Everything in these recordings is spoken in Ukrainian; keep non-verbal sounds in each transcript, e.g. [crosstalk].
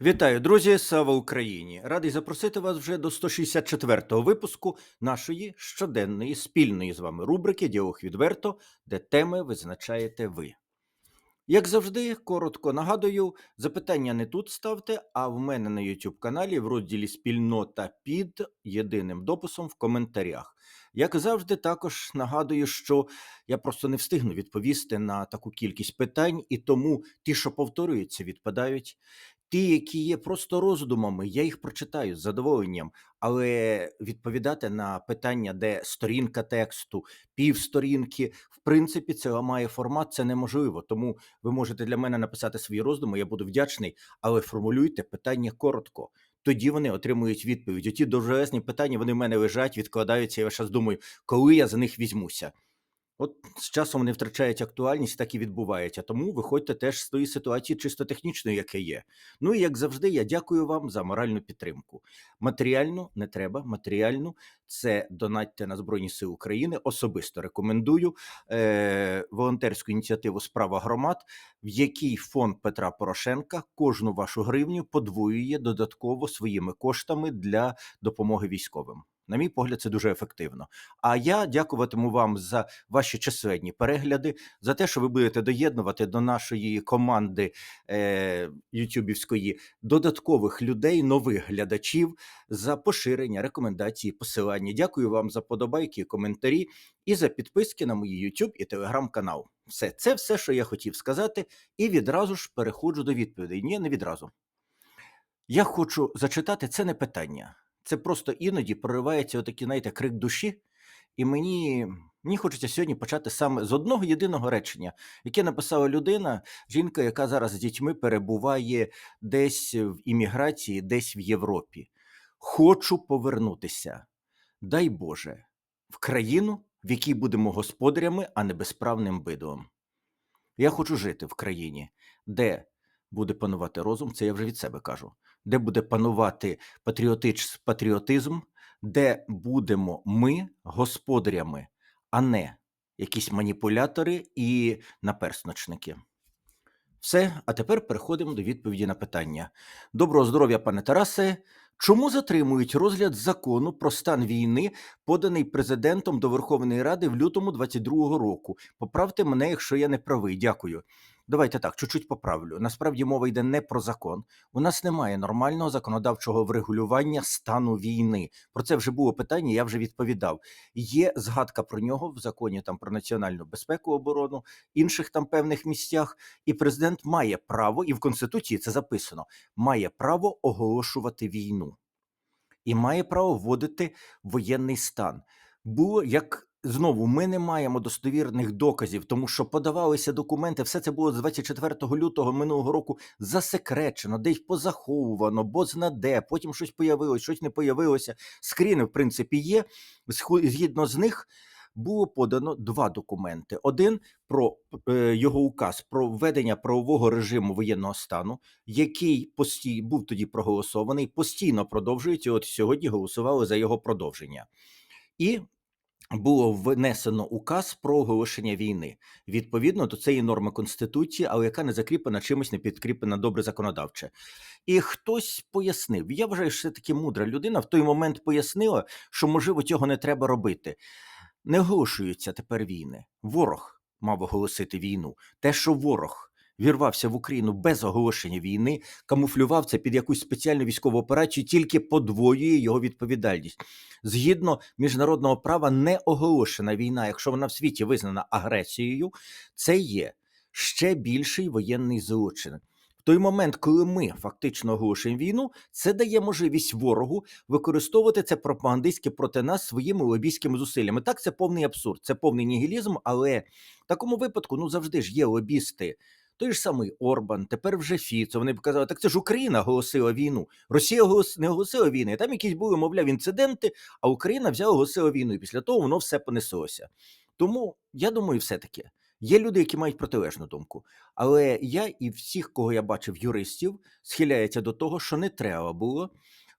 Вітаю, друзі! Слава Україні! Радий запросити вас вже до 164-го випуску нашої щоденної спільної з вами рубрики Діалог відверто, де теми визначаєте ви. Як завжди, коротко нагадую, запитання не тут ставте, а в мене на YouTube каналі в розділі Спільнота під єдиним дописом в коментарях. Як завжди, також нагадую, що я просто не встигну відповісти на таку кількість питань, і тому ті, що повторюються, відпадають. Ті, які є просто роздумами, я їх прочитаю з задоволенням, але відповідати на питання, де сторінка тексту, півсторінки, в принципі, це ламає формат, це неможливо. Тому ви можете для мене написати свої роздуми, я буду вдячний, але формулюйте питання коротко. Тоді вони отримують відповідь. Оті довжелезні питання вони в мене лежать, відкладаються. Я зараз думаю, коли я за них візьмуся. От з часом вони втрачають актуальність, так і відбувається. Тому виходьте теж з тої ситуації чисто технічної, яке є. Ну і як завжди, я дякую вам за моральну підтримку. Матеріальну не треба. Матеріальну це донатьте на Збройні Сили України. Особисто рекомендую е- волонтерську ініціативу Справа громад, в якій фонд Петра Порошенка кожну вашу гривню подвоює додатково своїми коштами для допомоги військовим. На мій погляд, це дуже ефективно. А я дякуватиму вам за ваші численні перегляди, за те, що ви будете доєднувати до нашої команди е, Ютубівської додаткових людей, нових глядачів за поширення, рекомендації, посилання. Дякую вам за подобайки, коментарі і за підписки на мої YouTube і телеграм канал. Все це все, що я хотів сказати, і відразу ж переходжу до відповідей. Ні, не відразу. Я хочу зачитати це не питання. Це просто іноді проривається отакий, знаєте, крик душі, і мені мені хочеться сьогодні почати саме з одного єдиного речення, яке написала людина, жінка, яка зараз з дітьми перебуває десь в імміграції, десь в Європі. Хочу повернутися, дай Боже, в країну, в якій будемо господарями, а не безправним бидом. Я хочу жити в країні, де буде панувати розум, це я вже від себе кажу де буде панувати патріотич, патріотизм, де будемо ми господарями, а не якісь маніпулятори і наперсночники. Все, а тепер переходимо до відповіді на питання. Доброго здоров'я, пане Тарасе. Чому затримують розгляд закону про стан війни, поданий президентом до Верховної Ради в лютому 22-го року? Поправте мене, якщо я не правий. Дякую. Давайте так, чуть-чуть поправлю. Насправді мова йде не про закон. У нас немає нормального законодавчого врегулювання стану війни. Про це вже було питання. Я вже відповідав. Є згадка про нього в законі там про національну безпеку, оборону, інших там певних місцях. І президент має право, і в конституції це записано: має право оголошувати війну і має право вводити воєнний стан. Було як Знову ми не маємо достовірних доказів, тому що подавалися документи. Все це було з 24 лютого минулого року засекречено, десь позаховувано, бо знаде. Потім щось появилось, щось не появилося. Скріни, в принципі, є. Згідно з них було подано два документи: один про е, його указ про введення правового режиму воєнного стану, який постій був тоді проголосований, постійно продовжується. От сьогодні голосували за його продовження. І було внесено указ про оголошення війни відповідно до цієї норми конституції, але яка не закріплена чимось, не підкріплена добре законодавче. І хтось пояснив. Я вважаю, що таки мудра людина в той момент пояснила, що можливо цього не треба робити. Не оголошуються тепер війни. Ворог мав оголосити війну. Те, що ворог вірвався в Україну без оголошення війни, камуфлював це під якусь спеціальну військову операцію, тільки подвоює його відповідальність. Згідно міжнародного права, не оголошена війна, якщо вона в світі визнана агресією, це є ще більший воєнний злочин. Той момент, коли ми фактично оголошуємо війну, це дає можливість ворогу використовувати це пропагандистське проти нас своїми лобійськими зусиллями. Так, це повний абсурд, це повний нігілізм, але в такому випадку ну завжди ж є лобісти той ж самий Орбан, тепер вже Фіцо. Вони б казали, так це ж Україна оголосила війну. Росія не оголосила війни. Там якісь були, мовляв, інциденти, а Україна взяла оголосила війну. І після того воно все понеслося. Тому я думаю, все-таки є люди, які мають протилежну думку. Але я і всіх, кого я бачив, юристів, схиляється до того, що не треба було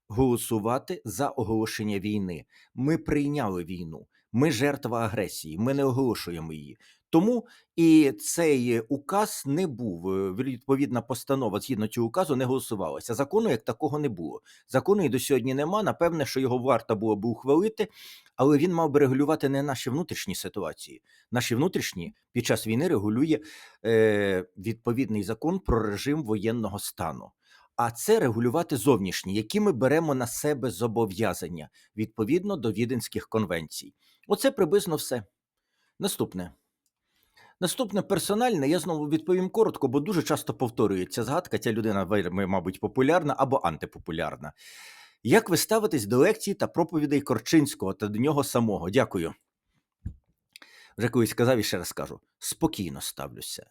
голосувати за оголошення війни. Ми прийняли війну. Ми жертва агресії, ми не оголошуємо її. Тому і цей указ не був е, відповідна постанова згідно цього указу не голосувалася. Закону як такого не було. Закону і до сьогодні нема. Напевне, що його варто було б ухвалити, але він мав би регулювати не наші внутрішні ситуації. Наші внутрішні під час війни регулює е, відповідний закон про режим воєнного стану. А це регулювати зовнішні, які ми беремо на себе зобов'язання відповідно до віденських конвенцій. Оце приблизно все. Наступне. Наступне персональне, я знову відповім коротко, бо дуже часто повторюється згадка. Ця людина, мабуть, популярна або антипопулярна. Як ви ставитесь до лекцій та проповідей Корчинського та до нього самого? Дякую. Вже колись сказав і ще раз кажу: спокійно ставлюся.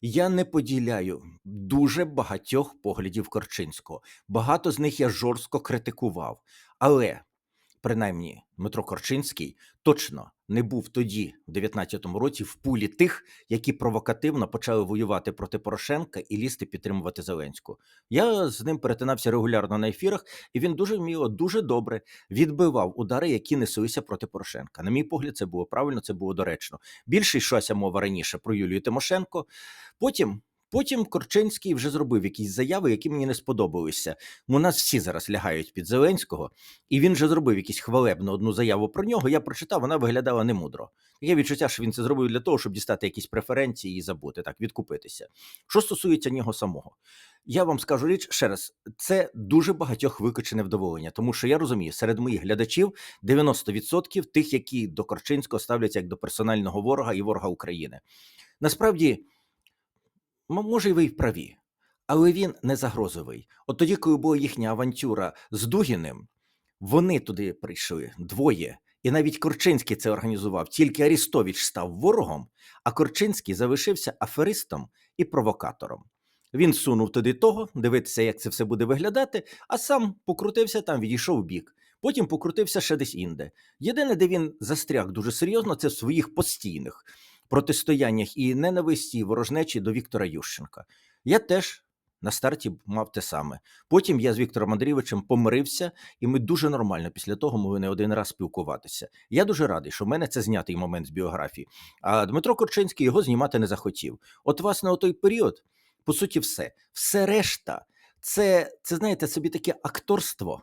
Я не поділяю дуже багатьох поглядів Корчинського. Багато з них я жорстко критикував. Але, принаймні, Дмитро Корчинський точно не був тоді, в 19-му році, в пулі тих, які провокативно почали воювати проти Порошенка і лізти підтримувати Зеленську. Я з ним перетинався регулярно на ефірах, і він дуже вміло, дуже добре відбивав удари, які неслися проти Порошенка. На мій погляд, це було правильно, це було доречно. Більше йшлася мова раніше про Юлію Тимошенко. Потім. Потім Корчинський вже зробив якісь заяви, які мені не сподобалися. У нас всі зараз лягають під Зеленського, і він вже зробив якусь хвалебну одну заяву про нього. Я прочитав, вона виглядала немудро. Є відчуття, що він це зробив для того, щоб дістати якісь преференції і забути, так, відкупитися. Що стосується нього самого, я вам скажу річ ще раз: це дуже багатьох викличе невдоволення, тому що я розумію, серед моїх глядачів 90% тих, які до Корчинського ставляться як до персонального ворога і ворога України. Насправді. Може, і ви й праві, але він не загрозовий. От тоді, коли була їхня авантюра з Дугіним, вони туди прийшли двоє, і навіть Корчинський це організував. Тільки Арістович став ворогом, а Корчинський залишився аферистом і провокатором. Він сунув туди того, дивитися, як це все буде виглядати, а сам покрутився там, відійшов в бік. Потім покрутився ще десь інде. Єдине, де він застряг дуже серйозно, це в своїх постійних протистояннях і ненависті, і ворожнечі до Віктора Ющенка. Я теж на старті мав те саме. Потім я з Віктором Андрійовичем помирився, і ми дуже нормально після того могли не один раз спілкуватися. Я дуже радий, що в мене це знятий момент з біографії. А Дмитро Корчинський його знімати не захотів. От, власне, у той період, по суті, все. Все решта, це, це знаєте, собі таке акторство,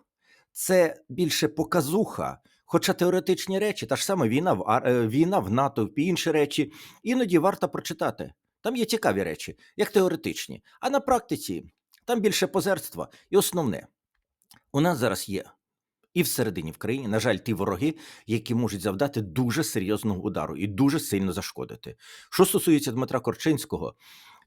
це більше показуха. Хоча теоретичні речі, та ж саме війна в е, війна в натовпі, інші речі, іноді варто прочитати. Там є цікаві речі, як теоретичні. А на практиці там більше позерства. І основне, у нас зараз є і всередині в країні, на жаль, ті вороги, які можуть завдати дуже серйозного удару і дуже сильно зашкодити. Що стосується Дмитра Корчинського,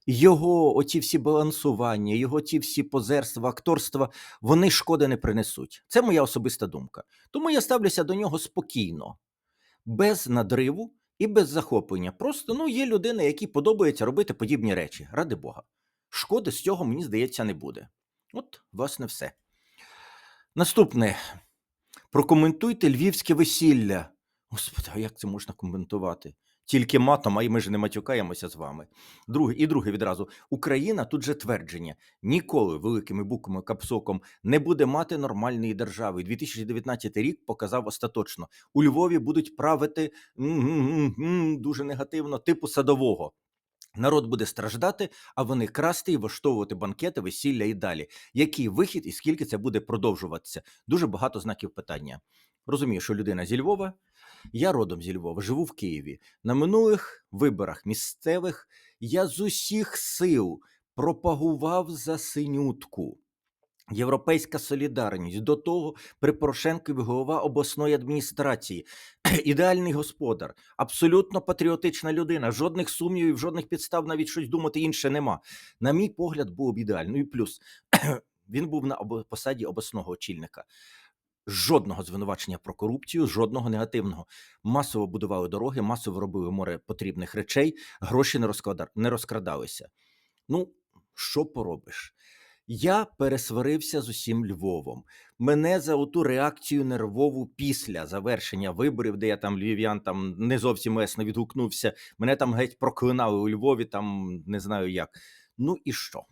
його оці всі балансування, його ті всі позерства, акторства, вони шкоди не принесуть. Це моя особиста думка. Тому я ставлюся до нього спокійно, без надриву і без захоплення. Просто ну, є людина, якій подобається робити подібні речі. Ради Бога. Шкоди з цього, мені здається, не буде. От, власне, все. Наступне. Прокоментуйте львівське весілля. Господи, а як це можна коментувати? Тільки матом, а й ми ж не матюкаємося з вами. Друге, і друге відразу. Україна тут же твердження. Ніколи великими буквами капсоком не буде мати нормальної держави. 2019 рік показав остаточно. У Львові будуть правити дуже негативно, типу садового. Народ буде страждати, а вони красти і влаштовувати банкети, весілля і далі. Який вихід і скільки це буде продовжуватися? Дуже багато знаків питання. Розумію, що людина зі Львова. Я родом зі Львова, живу в Києві. На минулих виборах місцевих я з усіх сил пропагував за синютку. Європейська солідарність до того при Порошенкові голова обласної адміністрації, [clears throat] ідеальний господар, абсолютно патріотична людина, жодних сумнівів, жодних підстав навіть щось думати інше нема. На мій погляд, було б ідеально. Ну І плюс [clears throat] він був на посаді обласного очільника. Жодного звинувачення про корупцію, жодного негативного. Масово будували дороги, масово робили море потрібних речей, гроші не, розклада... не розкрадалися. Ну, що поробиш? Я пересварився з усім Львовом. Мене за оту реакцію нервову після завершення виборів, де я там львів'ян там не зовсім лесно відгукнувся. Мене там геть проклинали у Львові, там не знаю як. Ну і що?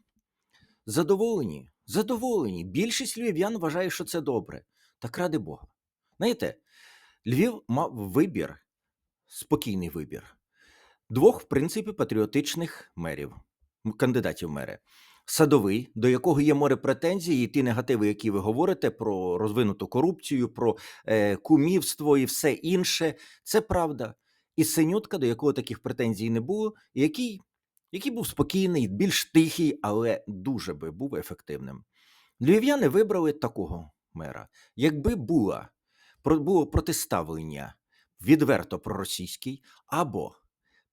Задоволені? Задоволені. Більшість львів'ян вважає, що це добре. Так ради Бога. Знаєте, Львів мав вибір, спокійний вибір. двох, в принципі, патріотичних мерів, кандидатів мери. Садовий, до якого є море претензій, і ті негативи, які ви говорите про розвинуту корупцію, про е, кумівство і все інше, це правда. І Синютка, до якого таких претензій не було, який, який був спокійний, більш тихий, але дуже би був ефективним. Львів'яни вибрали такого мера. Якби була, про- було протиставлення відверто проросійський або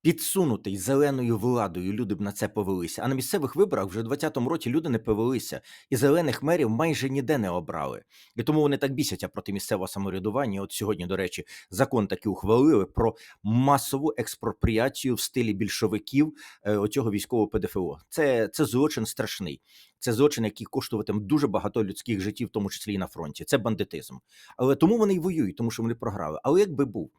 підсунутий зеленою владою, люди б на це повелися. А на місцевих виборах вже 2020 році люди не повелися, і зелених мерів майже ніде не обрали. І тому вони так бісяться проти місцевого самоврядування. От сьогодні, до речі, закон таки ухвалили про масову експропріацію в стилі більшовиків е, оцього військового ПДФО. Це, це злочин страшний. Це злочин, який коштуватиме дуже багато людських життів, в тому числі і на фронті. Це бандитизм. Але тому вони й воюють, тому що вони програли. Але якби був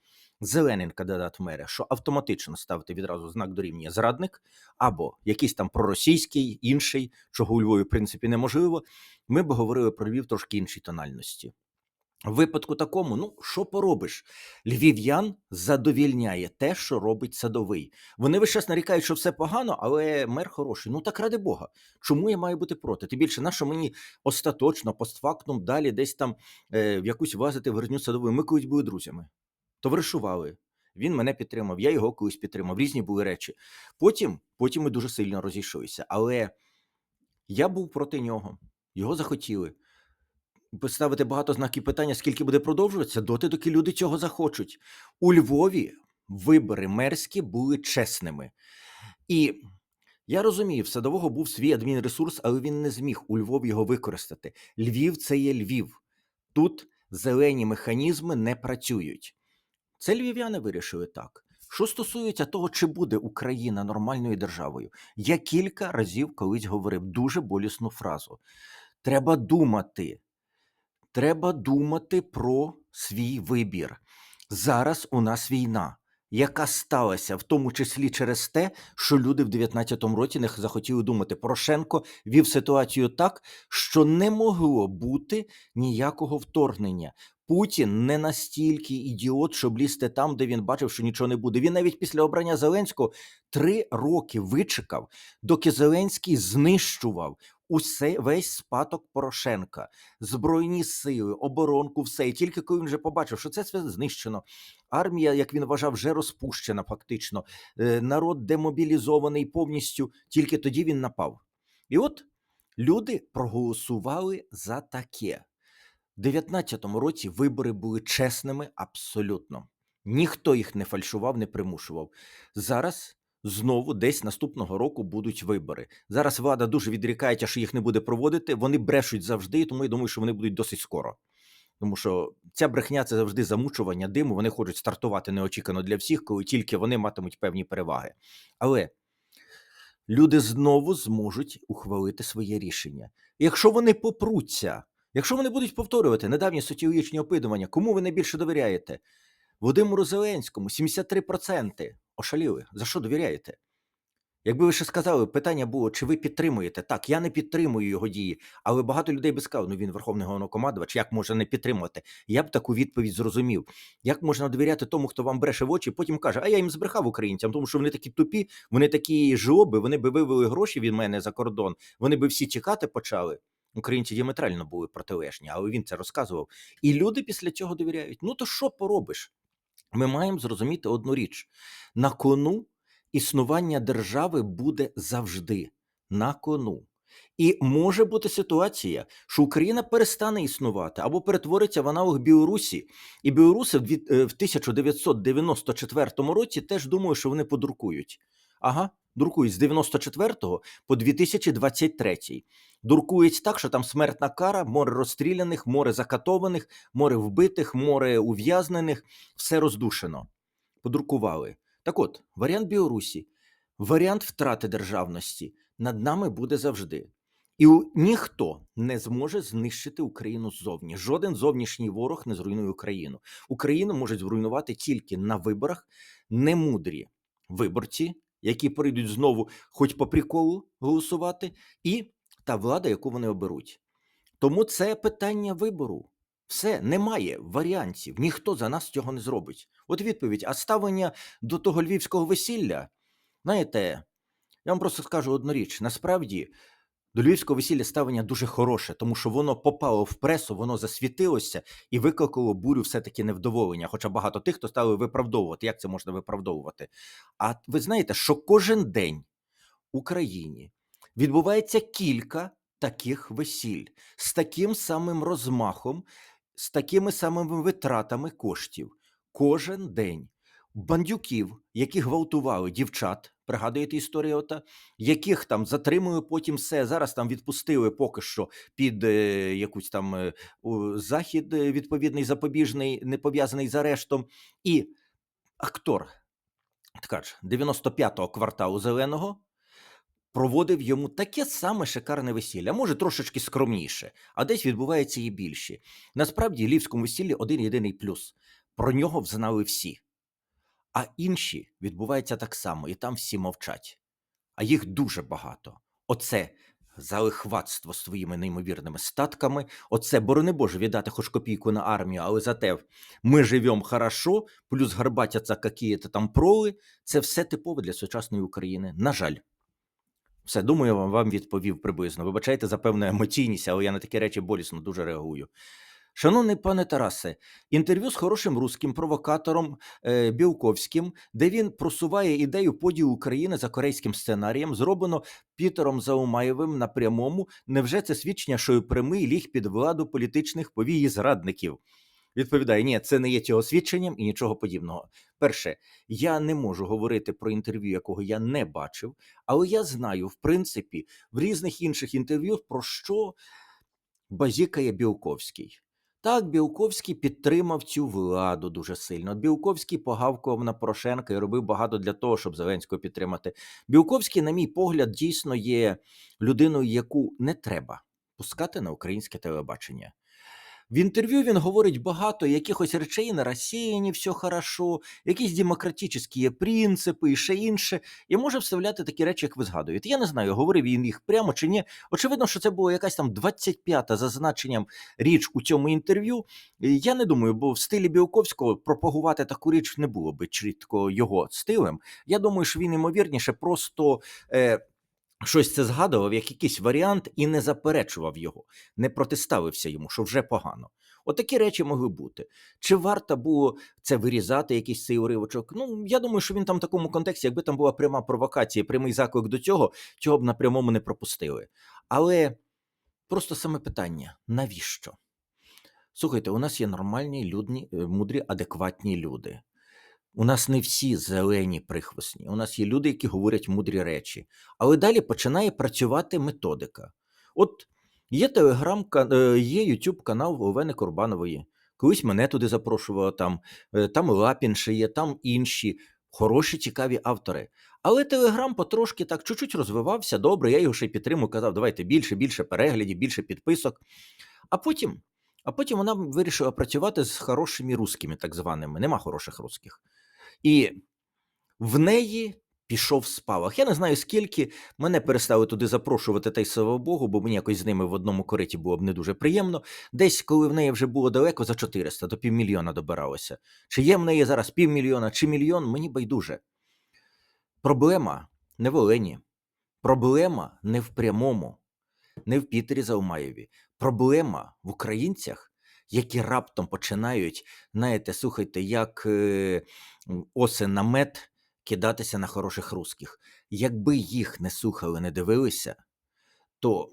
зелений кандидат в мери, що автоматично ставити відразу знак дорівнює зрадник, або якийсь там проросійський, інший, чого у Львові, в принципі, неможливо, ми б говорили про Львів трошки іншій тональності. В випадку такому, ну що поробиш? Львів'ян задовільняє те, що робить садовий. Вони весь час нарікають, що все погано, але мер хороший. Ну так ради Бога. Чому я маю бути проти? Тим більше, нащо мені остаточно, постфактум, далі десь там е, в якусь влазити в гриню садовою. Ми колись були друзями, товаришували. Він мене підтримав, я його колись підтримав. Різні були речі. Потім, потім ми дуже сильно розійшлися. Але я був проти нього. Його захотіли поставити багато знаків питання, скільки буде продовжуватися, доти, доки люди цього захочуть. У Львові вибори мерські були чесними. І я розумію, в садового був свій адмінресурс, але він не зміг у Львові його використати. Львів це є Львів. Тут зелені механізми не працюють. Це львів'яни вирішили так. Що стосується того, чи буде Україна нормальною державою, я кілька разів колись говорив дуже болісну фразу: треба думати, треба думати про свій вибір. Зараз у нас війна, яка сталася в тому числі через те, що люди в 19-му році не захотіли думати. Порошенко вів ситуацію так, що не могло бути ніякого вторгнення. Путін не настільки ідіот, щоб лізти там, де він бачив, що нічого не буде. Він навіть після обрання Зеленського три роки вичекав, доки Зеленський знищував усе весь спадок Порошенка, збройні сили, оборонку, все. І тільки коли він вже побачив, що це все знищено. Армія, як він вважав, вже розпущена, фактично. е, Народ демобілізований повністю. Тільки тоді він напав. І от люди проголосували за таке. У 19-му році вибори були чесними абсолютно. Ніхто їх не фальшував, не примушував. Зараз знову десь наступного року будуть вибори. Зараз влада дуже відрікається, що їх не буде проводити. Вони брешуть завжди, тому я думаю, що вони будуть досить скоро. Тому що ця брехня це завжди замучування диму. Вони хочуть стартувати неочікано для всіх, коли тільки вони матимуть певні переваги. Але люди знову зможуть ухвалити своє рішення. Якщо вони попруться, якщо вони будуть повторювати недавні соціологічні опитування, кому ви найбільше довіряєте? Володимиру Зеленському 73%. Ошаліли. За що довіряєте? Якби ви ще сказали, питання було, чи ви підтримуєте? Так, я не підтримую його дії, але багато людей би сказали, ну він верховний головнокомандувач, як може не підтримувати? Я б таку відповідь зрозумів. Як можна довіряти тому, хто вам бреше в очі, потім каже, а я їм збрехав українцям, тому що вони такі тупі, вони такі жлоби, вони би вивели гроші від мене за кордон, вони би всі тікати почали. Українці діаметрально були протилежні, але він це розказував. І люди після цього довіряють. Ну то що поробиш? Ми маємо зрозуміти одну річ: на кону існування держави буде завжди на кону. І може бути ситуація, що Україна перестане існувати або перетвориться в аналог Білорусі. І білоруси е, в 1994 році теж думаю, що вони подуркують. Ага, дуркують з 94 по 2023. Дуркують так, що там смертна кара, море розстріляних, море закатованих, море вбитих, море ув'язнених, все роздушено. Подрукували. Так от, варіант Білорусі, варіант втрати державності над нами буде завжди. І ніхто не зможе знищити Україну ззовні. Жоден зовнішній ворог не зруйнує Україну. Україну можуть зруйнувати тільки на виборах немудрі виборці, які прийдуть знову, хоч по приколу голосувати, і та влада, яку вони оберуть. Тому це питання вибору. Все, немає варіантів. Ніхто за нас цього не зробить. От відповідь: а ставлення до того львівського весілля, знаєте, я вам просто скажу одну річ: насправді. До львівського весілля ставлення дуже хороше, тому що воно попало в пресу, воно засвітилося і викликало бурю все-таки невдоволення. Хоча багато тих, хто стали виправдовувати. Як це можна виправдовувати? А ви знаєте, що кожен день в Україні відбувається кілька таких весіль з таким самим розмахом, з такими самими витратами коштів. Кожен день бандюків, які гвалтували дівчат, пригадуєте історію, яких там затримує потім все. Зараз там відпустили поки що під е, якусь там е, захід е, відповідний запобіжний, не пов'язаний з арештом. І актор ткач 95-го кварталу зеленого проводив йому таке саме шикарне весілля, може трошечки скромніше, а десь відбувається і більше. Насправді, львівському весіллі один єдиний плюс: про нього взнали всі. А інші відбуваються так само, і там всі мовчать. А їх дуже багато. Оце залихватство своїми неймовірними статками, оце, борони Боже, віддати хоч копійку на армію, але зате ми живемо хорошо, плюс гарбатяться какие-то там проли. Це все типове для сучасної України. На жаль. Все, думаю, вам, вам відповів приблизно. Вибачайте за певну емоційність, але я на такі речі болісно дуже реагую. Шановний пане Тарасе, інтерв'ю з хорошим руським провокатором е, Білковським, де він просуває ідею поділу України за корейським сценарієм, зроблено Пітером Заумаєвим на прямому. Невже це свідчення, що прямий ліг під владу політичних повій зрадників? Відповідає, ні, це не є цього свідченням і нічого подібного. Перше, я не можу говорити про інтерв'ю, якого я не бачив, але я знаю, в принципі, в різних інших інтерв'ю, про що базікає Білковський. Так, Білковський підтримав цю владу дуже сильно. Білковський погавкував на Порошенка і робив багато для того, щоб Зеленського підтримати. Білковський, на мій погляд, дійсно є людиною, яку не треба пускати на українське телебачення. В інтерв'ю він говорить багато якихось речей на Росіяні все хорошо, якісь демократичні принципи і ще інше, і може вставляти такі речі, як ви згадуєте. Я не знаю, говорив він їх прямо чи ні. Очевидно, що це була якась там 25-та за значенням річ у цьому інтерв'ю. Я не думаю, бо в стилі Білковського пропагувати таку річ не було би чітко його стилем. Я думаю, що він ймовірніше просто. Е, Щось це згадував як якийсь варіант і не заперечував його, не протиставився йому, що вже погано. Отакі речі могли бути. Чи варто було це вирізати, якийсь цей уривочок? Ну, я думаю, що він там в такому контексті, якби там була пряма провокація, прямий заклик до цього, цього б на прямому не пропустили. Але просто саме питання: навіщо? Слухайте, у нас є нормальні, людні, е, мудрі, адекватні люди. У нас не всі зелені прихвостні. У нас є люди, які говорять мудрі речі. Але далі починає працювати методика. От є телеграм, є YouTube канал Олени Курбанової. Колись мене туди запрошували, там, е, там Лапін ще є, там інші хороші, цікаві автори. Але Телеграм потрошки так чуть-чуть розвивався. Добре, я його ще підтримую, казав, давайте більше, більше переглядів, більше підписок. А потім, а потім вона вирішила працювати з хорошими русскими, так званими. Нема хороших русських. І в неї пішов спалах. Я не знаю, скільки мене перестали туди запрошувати, та й слава Богу, бо мені якось з ними в одному кориті було б не дуже приємно. Десь, коли в неї вже було далеко за 400, до півмільйона добиралося. Чи є в неї зараз півмільйона, чи мільйон, мені байдуже. Проблема не в Олені. Проблема не в прямому, не в Пітері Заумаєві. Проблема в українцях, які раптом починають, знаєте, слухайте, як е, осен на мед кидатися на хороших русських. Якби їх не слухали, не дивилися, то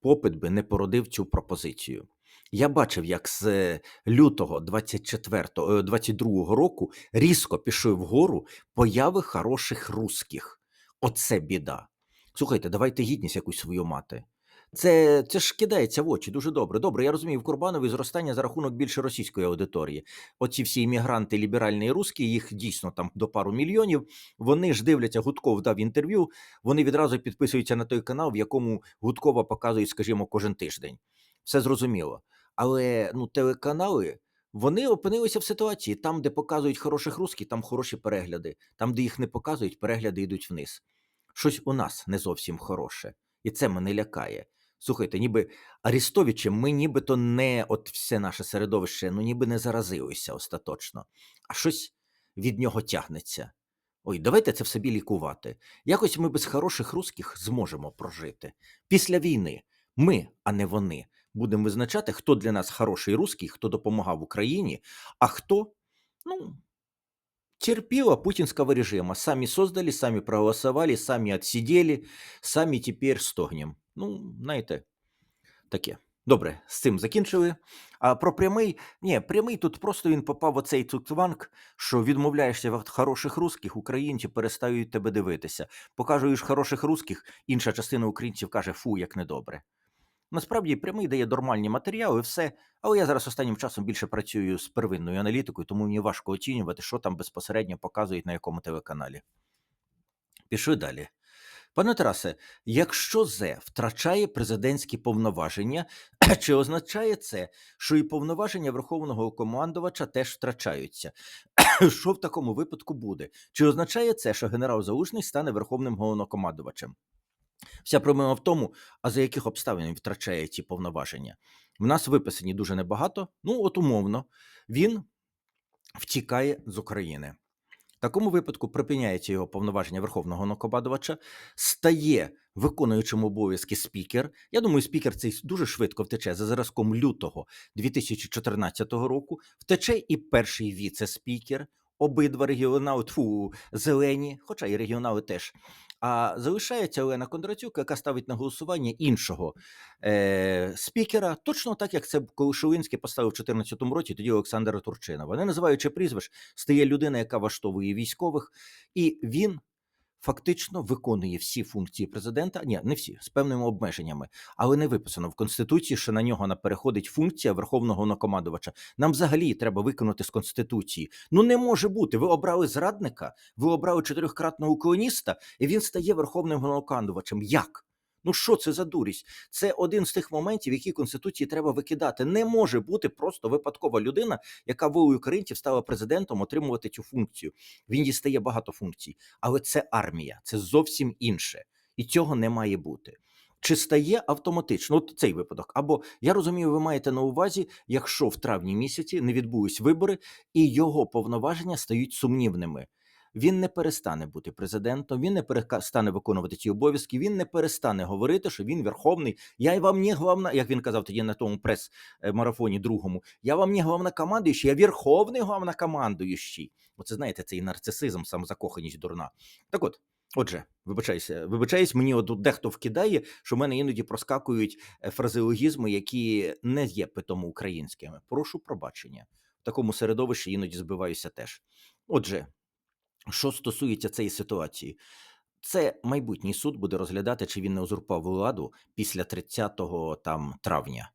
попит би не породив цю пропозицію. Я бачив, як з лютого 24, 22 року різко пішов вгору появи хороших русських. Оце біда. Слухайте, давайте гідність якусь свою мати. Це це ж кидається в очі дуже добре. Добре, я розумію, в Курбанові зростання за рахунок більше російської аудиторії. Оці всі іммігранти, ліберальні і русські, їх дійсно там до пару мільйонів. Вони ж дивляться, Гудков дав інтерв'ю. Вони відразу підписуються на той канал, в якому Гудкова показують, скажімо, кожен тиждень. Все зрозуміло. Але ну, телеканали. Вони опинилися в ситуації, там, де показують хороших русських, там хороші перегляди. Там, де їх не показують, перегляди йдуть вниз. Щось у нас не зовсім хороше, і це мене лякає. Слухайте, ніби Арістовичем ми нібито не от все наше середовище, ну ніби не заразилися остаточно, а щось від нього тягнеться. Ой, давайте це в собі лікувати. Якось ми без хороших русських зможемо прожити. Після війни ми, а не вони, будемо визначати, хто для нас хороший русський, хто допомагав Україні, а хто, ну, терпила путинского режима. Сами создали, сами проголосовали, сами отсидели, сами тепер стогнем. Ну, знаєте, таке. Добре, з цим закінчили. А про прямий, ні, прямий тут просто він попав в оцей цуцванг, що відмовляєшся від хороших русських, українці перестають тебе дивитися. Покажуєш хороших русських, інша частина українців каже, фу, як недобре. Насправді прямий дає нормальні матеріали, все. Але я зараз останнім часом більше працюю з первинною аналітикою, тому мені важко оцінювати, що там безпосередньо показують на якому телеканалі. Пішли далі. Пане Тарасе, якщо ЗЕ втрачає президентські повноваження, [clears throat] чи означає це, що і повноваження верховного командувача теж втрачаються? [clears throat] Що в такому випадку буде? Чи означає це, що генерал Залужний стане верховним головнокомандувачем? Вся проблема в тому, а за яких обставин він втрачає ці повноваження. В нас виписані дуже небагато. Ну, от умовно, він втікає з України. Такому випадку припиняється його повноваження верховного накобадувача, стає виконуючим обов'язки спікер. Я думаю, спікер цей дуже швидко втече за зразком лютого 2014 року. Втече і перший віце-спікер, обидва регіонали, тфу, зелені, хоча і регіонали теж. А залишається Олена Кондратюк, яка ставить на голосування іншого е, спікера, точно так, як це коли Шилинський поставив у 2014 році, тоді Олександра Турчинова. Не називаючи прізвищ, стає людина, яка влаштовує військових, і він фактично виконує всі функції президента. Ні, не всі з певними обмеженнями, але не виписано в конституції, що на нього переходить функція верховного накомандувача. Нам взагалі треба виконати з конституції. Ну не може бути. Ви обрали зрадника, ви обрали чотирьохкратного уклоніста, і він стає верховним головнокомандувачем. Як? Ну що це за дурість? Це один з тих моментів, які конституції треба викидати. Не може бути просто випадкова людина, яка волею українців стала президентом, отримувати цю функцію. Він дістає багато функцій, але це армія, це зовсім інше, і цього не має бути. Чи стає автоматично от цей випадок? Або я розумію, ви маєте на увазі, якщо в травні місяці не відбулись вибори, і його повноваження стають сумнівними. Він не перестане бути президентом, він не перестане виконувати ці обов'язки, він не перестане говорити, що він верховний. Я вам не головна, як він казав тоді на тому прес-марафоні другому. Я вам не головнокомандуючий, я верховний головнокомандуючий. Оце знаєте, цей нарцисизм, самозакоханість дурна. Так от. Отже, вибачайся, вибачаюсь, мені от дехто вкидає, що в мене іноді проскакують е, фразеологізми, які не є питому українськими. Прошу пробачення. В такому середовищі іноді збиваюся теж. Отже, що стосується цієї ситуації, це майбутній суд буде розглядати, чи він не узурпав владу після 30 там травня.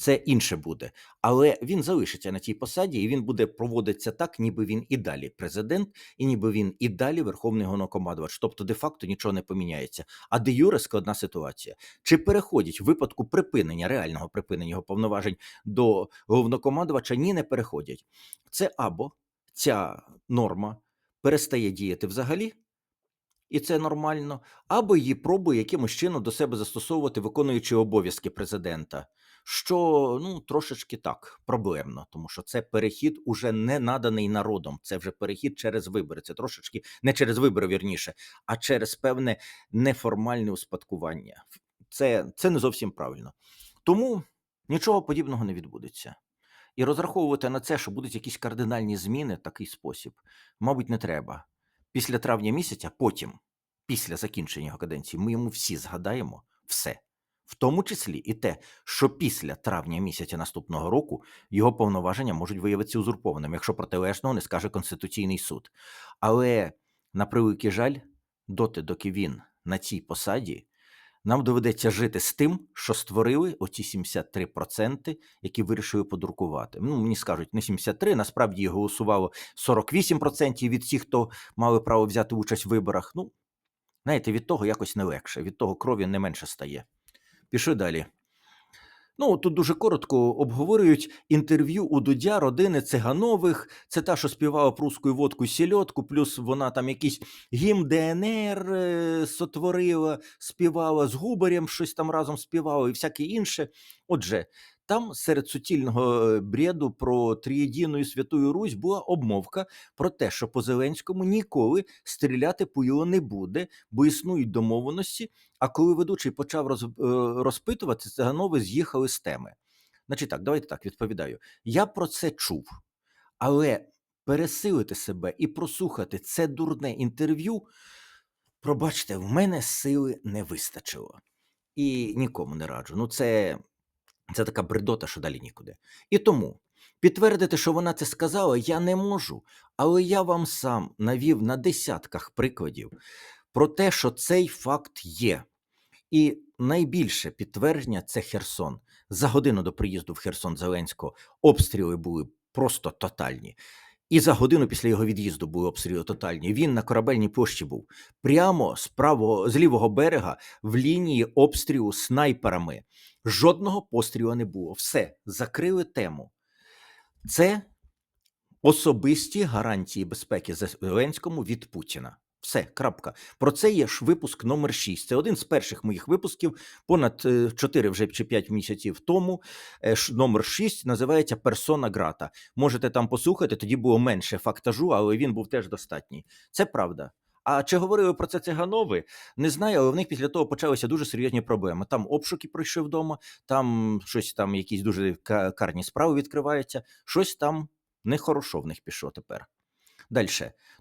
Це інше буде, але він залишиться на цій посаді, і він буде проводитися так, ніби він і далі президент, і ніби він і далі верховний головнокомандувач. Тобто, де-факто нічого не поміняється. А де юре складна ситуація. Чи переходять в випадку припинення, реального припинення його повноважень до головнокомандувача? Ні, не переходять. Це або ця норма перестає діяти взагалі, і це нормально, або її пробує якимось чином до себе застосовувати, виконуючи обов'язки президента, що ну трошечки так проблемно, тому що це перехід уже не наданий народом. Це вже перехід через вибори. Це трошечки не через вибори, вірніше, а через певне неформальне успадкування. Це, Це не зовсім правильно. Тому нічого подібного не відбудеться. І розраховувати на це, що будуть якісь кардинальні зміни в такий спосіб, мабуть, не треба. Після травня місяця, потім, після закінчення його каденції, ми йому всі згадаємо все, в тому числі і те, що після травня місяця наступного року його повноваження можуть виявитися узурпованими, якщо протилежного не скаже Конституційний суд. Але на превеликий жаль, доти, доки він на цій посаді, нам доведеться жити з тим, що створили оці 73%, які вирішили подрукувати. Ну, мені скажуть, не 73, насправді їх голосувало 48% від всіх, хто мали право взяти участь в виборах. Ну, знаєте, від того якось не легше, від того крові не менше стає. Пішли далі. Ну, тут дуже коротко обговорюють інтерв'ю у Дудя родини Циганових. Це та, що співала прускою водку сільотку, плюс вона там якийсь гімн ДНР е, сотворила, співала з Губарем, щось там разом співала і всяке інше. Отже, там серед суцільного е, бреду про Трієдіну і Святую Русь була обмовка про те, що по Зеленському ніколи стріляти пуйло не буде, бо існують домовленості. А коли ведучий почав роз, е, розпитувати, циганови з'їхали з теми. Значить так, давайте так відповідаю. Я про це чув, але пересилити себе і прослухати це дурне інтерв'ю, пробачте, в мене сили не вистачило. І нікому не раджу. Ну, це, це така бредота, що далі нікуди. І тому підтвердити, що вона це сказала, я не можу, але я вам сам навів на десятках прикладів про те, що цей факт є. І найбільше підтвердження це Херсон. За годину до приїзду в Херсон Зеленського обстріли були просто тотальні. І за годину після його від'їзду були обстріли тотальні. Він на корабельній площі був прямо з правого з лівого берега в лінії обстрілу снайперами. Жодного пострілу не було. Все закрили тему. Це особисті гарантії безпеки Зеленському від Путіна. Все, крапка. Про це є ж випуск номер 6. Це один з перших моїх випусків, понад 4 вже чи 5 місяців тому. Е, Номер 6 називається Персона Грата. Можете там послухати, тоді було менше фактажу, але він був теж достатній. Це правда. А чи говорили про це циганови? Не знаю, але в них після того почалися дуже серйозні проблеми. Там обшуки пройшли вдома, там щось там, якісь дуже ка- карні справи відкриваються, щось там нехорошо в них пішло тепер. Далі.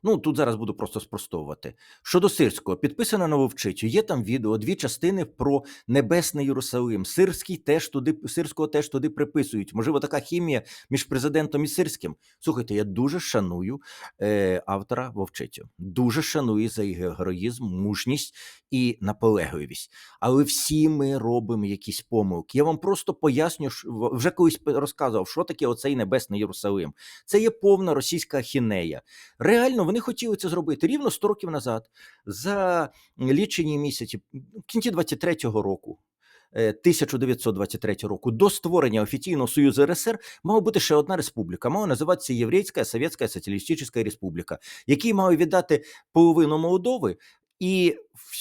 Ну тут зараз буду просто спростовувати. Щодо сирського, підписано на Вовчицю. Є там відео, дві частини про небесний Єрусалим. Сирський теж туди сирського теж туди приписують. Можливо, така хімія між президентом і сирським. Слухайте, я дуже шаную е, автора Вовчицю. Дуже шаную за його героїзм, мужність і наполегливість. Але всі ми робимо якісь помилки. Я вам просто поясню, вже колись розказував, що таке оцей небесний Єрусалим. Це є повна російська ахінея. Реально, вони хотіли це зробити рівно 100 років назад, за лічені місяці, в кінці 23-го року. е, 1923 року до створення офіційного союзу РСР мала бути ще одна республіка. Мала називатися Єврейська Совєтська Соціалістична Республіка, якій мали віддати половину Молдови і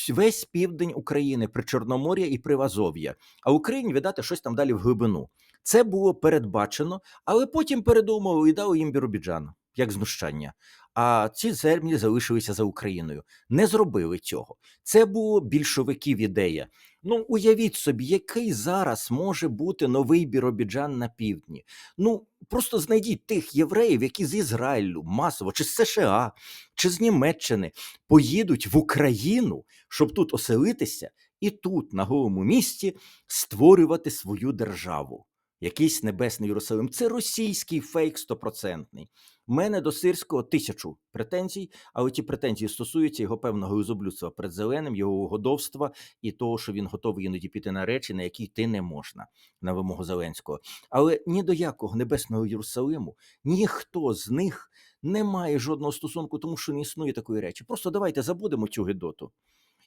весь південь України при Чорномор'я і при Азов'я, а Україні віддати щось там далі в глибину. Це було передбачено, але потім передумали і дали їм Біробіджан як знущання. А ці землі залишилися за Україною. Не зробили цього. Це було більшовиків ідея. Ну, уявіть собі, який зараз може бути новий Біробіджан на півдні. Ну, просто знайдіть тих євреїв, які з Ізраїлю масово, чи з США, чи з Німеччини поїдуть в Україну, щоб тут оселитися, і тут, на голому місці, створювати свою державу. Якийсь небесний Єрусалим. Це російський фейк стопроцентний. Мене до сирського тисячу претензій, але ті претензії стосуються його певного ізоблюдства перед зеленим, його угодовства і того, що він готовий іноді піти на речі, на які йти не можна на вимогу Зеленського. Але ні до якого небесного Єрусалиму ніхто з них не має жодного стосунку, тому що не існує такої речі. Просто давайте забудемо цю гидоту.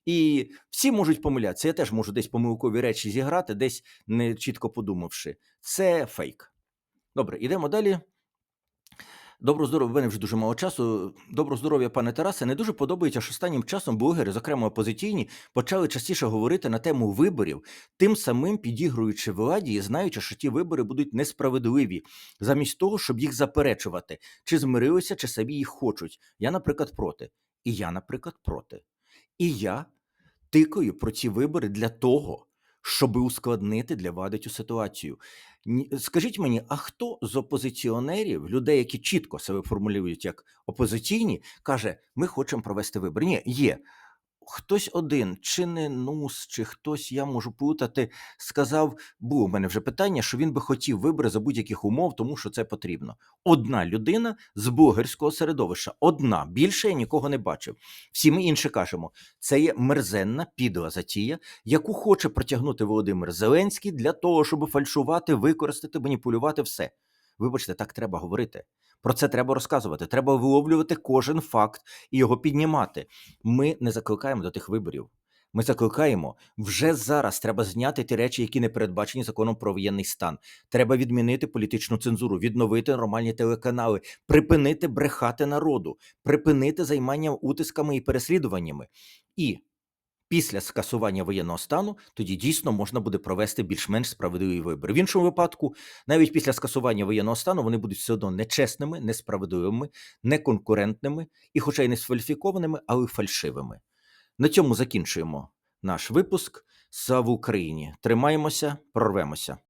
І всі можуть помилятися. Я теж можу десь помилкові речі зіграти, десь не чітко подумавши. Це фейк. Добре, йдемо далі. Добро здоров'я, мене вже дуже мало часу. Добро здоров'я, пане Тарасе. Не дуже подобається, що останнім часом блогери, зокрема опозиційні, почали частіше говорити на тему виборів, тим самим підігруючи владі і знаючи, що ті вибори будуть несправедливі, замість того, щоб їх заперечувати, чи змирилися, чи самі їх хочуть. Я, наприклад, проти. І я, наприклад, проти. І я тикаю про ці вибори для того, щоб ускладнити для влади цю ситуацію. Скажіть мені, а хто з опозиціонерів, людей, які чітко себе формулюють як опозиційні, каже: ми хочемо провести вибори? Ні, є. Хтось один, чи не Нус, чи хтось, я можу плутати, сказав, було в мене вже питання, що він би хотів вибори за будь-яких умов, тому що це потрібно. Одна людина з блогерського середовища, одна більше я нікого не бачив. Всі ми інші кажемо, це є мерзенна підла затія, яку хоче протягнути Володимир Зеленський для того, щоб фальшувати, використати, маніпулювати все. Вибачте, так треба говорити. Про це треба розказувати. Треба виловлювати кожен факт і його піднімати. Ми не закликаємо до тих виборів. Ми закликаємо вже зараз треба зняти ті речі, які не передбачені законом про воєнний стан. Треба відмінити політичну цензуру, відновити нормальні телеканали, припинити брехати народу, припинити займання утисками і переслідуваннями. І після скасування воєнного стану тоді дійсно можна буде провести більш-менш справедливі вибори. В іншому випадку, навіть після скасування воєнного стану, вони будуть все одно нечесними, несправедливими, неконкурентними і, хоча й не сфальсифікованими, але фальшивими. На цьому закінчуємо наш випуск. Слава Україні! Тримаємося, прорвемося.